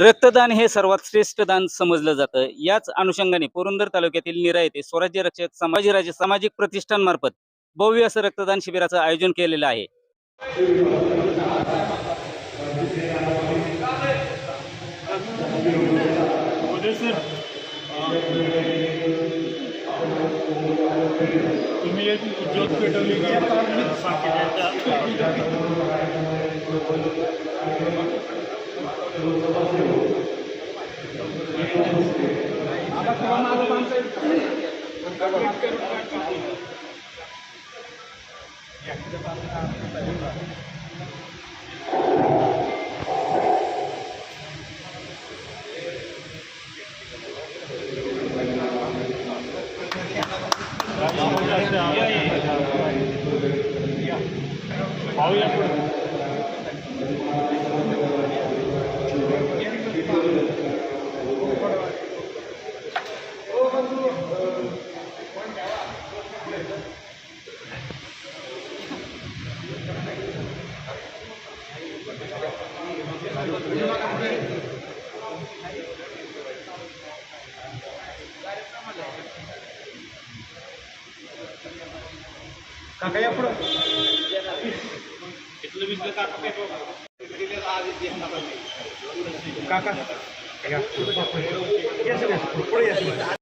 रक्तदान हे सर्वात श्रेष्ठ दान समजलं जातं. याच अनुषंगाने पुरंदर तालुक्यातील निरा येथे स्वराज्य रक्षक संभाजीराजे सामाजिक प्रतिष्ठानमार्फत भव्य असं रक्तदान शिबिराचं आयोजन केलेलं आहे. सर तुम्ही ज्योत पेटवली पाहूया पुढे काका या पुढं. काका या. या सगळे, पुढे या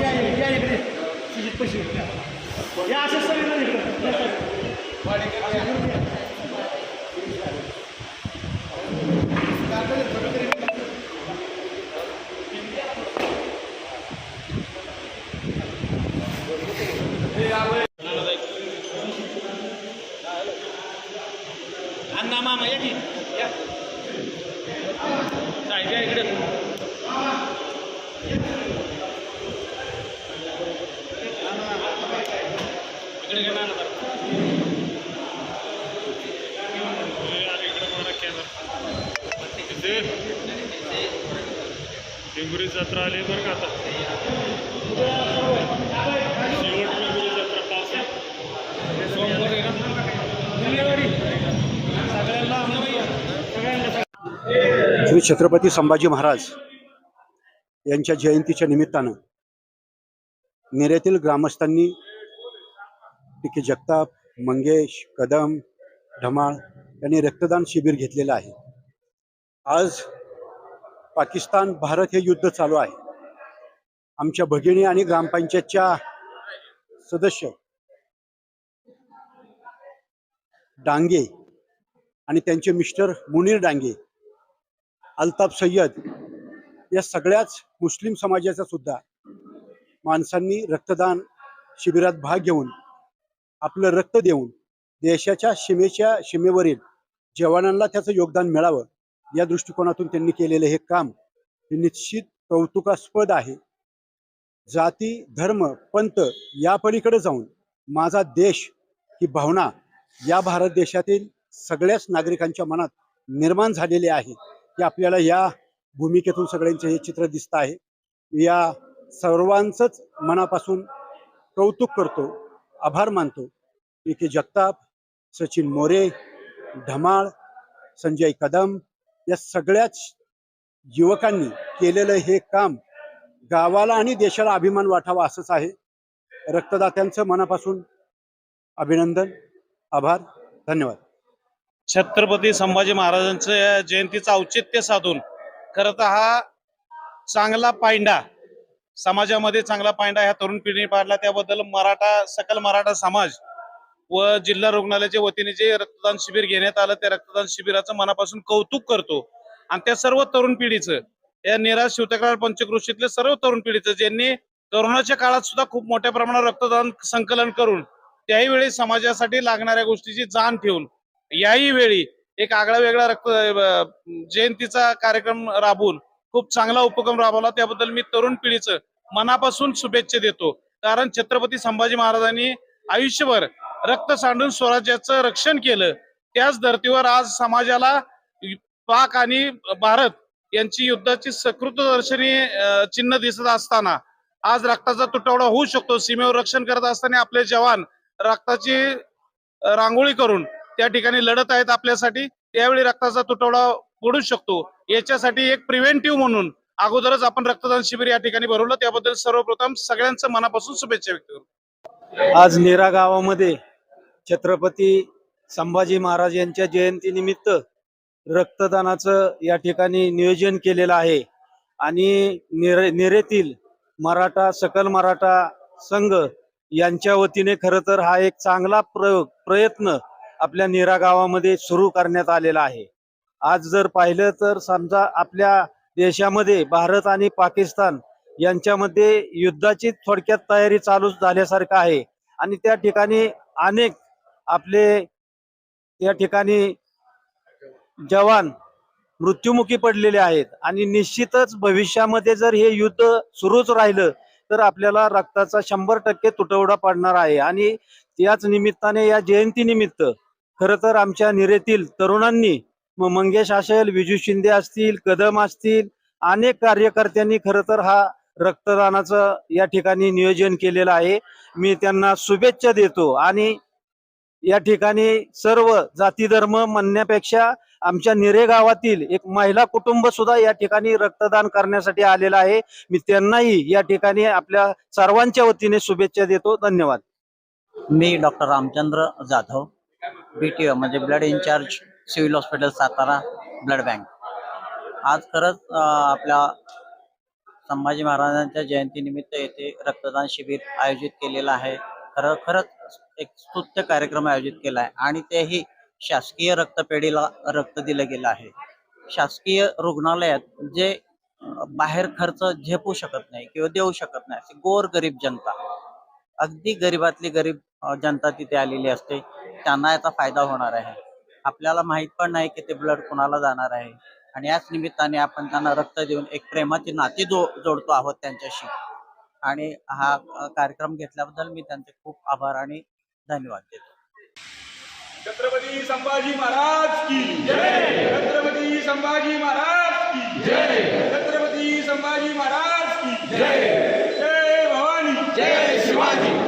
या, या, या इकडे. सुजित पैसे. असं सगळं इकडं. या सर. अण्णा मामा या की या. साहेब या इकडे. इकडे घे ना ना जत्रा आली बरं का आता शेवट टेंभुरी जत्रा पावसात सोमवार आहे ना धन्यवादी सगळ्यांना सगळ्यांना श्री छत्रपती संभाजी महाराज यांच्या जयंतीच्या निमित्तानं नेऱ्यातील ग्रामस्थांनी पी जगताप मंगेश कदम ढमाळ यांनी रक्तदान शिबिर घेतलेलं आहे. आज पाकिस्तान भारत हे युद्ध चालू आहे. आमच्या भगिनी आणि ग्रामपंचायतच्या सदस्य डांगे आणि त्यांचे मिस्टर मुनीर डांगे अल्ताफ सय्यद या सगळ्याच मुस्लिम समाजाचा सुद्धा माणसांनी रक्तदान शिबिरात भाग घेऊन आपलं रक्त देऊन देशाच्या सीमेच्या सीमेवरील जवानांना त्याचं योगदान मिळावं या दृष्टिकोनातून त्यांनी केलेलं हे काम हे निश्चित कौतुकास्पद आहे. जाती धर्म पंत या पलीकडे जाऊन माझा देश ही भावना या भारत देशातील सगळ्याच नागरिकांच्या मनात निर्माण झालेली आहे. की आपल्याला या भूमिकेतून सगळ्यांचे हे चित्र दिसत आहे. या सर्वांचंच मनापासून कौतुक करतो आभार मानतो. पी के जगताप सचिन मोरे ढमाळ संजय कदम या सगळ्याच युवकांनी केलेलं हे काम गावाला आणि देशाला अभिमान वाटावा असंच आहे. रक्तदात्यांचं मनापासून अभिनंदन आभार धन्यवाद. छत्रपती संभाजी महाराजांचं जयंतीचं औचित्य साधून खरं तर हा चांगला पायंडा समाजामध्ये चांगला पायंडा ह्या तरुण पिढीने पाडला. त्याबद्दल मराठा सकल मराठा समाज व जिल्हा रुग्णालयाच्या वतीने जे रक्तदान शिबिर घेण्यात आलं त्या रक्तदान शिबिराचं मनापासून कौतुक करतो. आणि त्या सर्व तरुण पिढीचं या निराश शिवतक्रार पंचकृषीतल्या सर्व तरुण पिढीचं ज्यांनी करोनाच्या काळात सुद्धा खूप मोठ्या प्रमाणात रक्तदान संकलन करून त्याही वेळी समाजासाठी लागणाऱ्या गोष्टीची जाण ठेवून याही वेळी एक आगळा वेगळा रक्त जयंतीचा कार्यक्रम राबवून खूप चांगला उपक्रम राबवला. त्याबद्दल मी तरुण पिढीचं मनापासून शुभेच्छा देतो. कारण छत्रपती संभाजी महाराजांनी आयुष्यभर रक्त सांडून स्वराज्याचं रक्षण केलं. त्याच धर्तीवर आज समाजाला पाक आणि भारत यांची युद्धाची सकृतदर्शनी चिन्ह दिसत असताना आज रक्ताचा तुटवडा होऊ शकतो. सीमेवर रक्षण करत असताना आपले जवान रक्ताची रांगोळी करून त्या ठिकाणी लढत आहेत आपल्यासाठी त्यावेळी रक्ताचा तुटवडा पडू शकतो. याच्यासाठी एक प्रिव्हेंटिव्ह म्हणून अगोदरच आपण रक्तदान शिबिर या ठिकाणी भरवलं. त्याबद्दल सर्वप्रथम सगळ्यांचं मनापासून शुभेच्छा व्यक्त करू. आज नेरा गावामध्ये छत्रपती संभाजी महाराज यांच्या जयंतीनिमित्त रक्तदानाचं या ठिकाणी नियोजन केलेलं आहे. आणि नेरे नेरेतील मराठा सकल मराठा संघ यांच्या वतीने खरं तर हा एक चांगला प्रयोग प्रयत्न आपल्या नेरा गावामध्ये सुरू करण्यात आलेला आहे. आज जर पाहिलं तर समजा आपल्या देशामध्ये भारत आणि पाकिस्तान यांच्यामध्ये युद्धाची थोडक्यात तयारी चालू झाल्यासारखं आहे. आणि त्या ठिकाणी अनेक आपले त्या ठिकाणी जवान मृत्युमुखी पडलेले आहेत. आणि निश्चितच भविष्यामध्ये जर हे युद्ध सुरूच राहिलं तर आपल्याला रक्ताचा शंभर टक्के तुटवडा पडणार आहे. आणि त्याच निमित्ताने या जयंतीनिमित्त खरं तर आमच्या निरेतील तरुणांनी मंगेश असेल विजू शिंदे असतील कदम असतील अनेक कार्यकर्त्यांनी खरं तर हा रक्तदानाचं या ठिकाणी नियोजन केलेलं आहे. मी त्यांना शुभेच्छा देतो आणि या ठिकाणी सर्व जाती धर्म म्हणण्यापेक्षा आमच्या निरे गावातील एक महिला कुटुंब सुद्धा या ठिकाणी रक्तदान करण्यासाठी आलेलं आहे. मी त्यांनाही या ठिकाणी आपल्या सर्वांच्या वतीने शुभेच्छा देतो. धन्यवाद. मी डॉक्टर रामचंद्र जाधव. बीटीओ म्हणजे blood in charge civil hospital Satara blood bank आज खरंच आपल्या संभाजी महाराजांच्या जयंतीनिमित्त येथे रक्तदान शिबिर आयोजित केलेलं आहे. खरं खरंच एक स्तुत्य कार्यक्रम आयोजित केला आहे आणि तेही शासकीय रक्तपेढीला रक्त दिलं गेलं आहे. शासकीय रुग्णालयात जे बाहेर खर्च झेपू शकत नाही किंवा देऊ शकत नाही गोर गरीब जनता अगदी गरीबातली गरीब जनता तिथे आलेली असते. त्यांना याचा फायदा होणार आहे. आपल्याला माहीत पण नाही की ते ब्लड कुणाला जाणार आहे. आणि याच निमित्ताने आपण त्यांना रक्त देऊन एक प्रेमाची नाती जो जोडतो आहोत त्यांच्याशी. आणि हा कार्यक्रम घेतल्याबद्दल मी त्यांचे खूप आभार आणि धन्यवाद देतो. छत्रपती संभाजी महाराज की जय! छत्रपती संभाजी महाराज की जय! छत्रपती संभाजी महाराज की जय! जय भवानी! जय! Biden.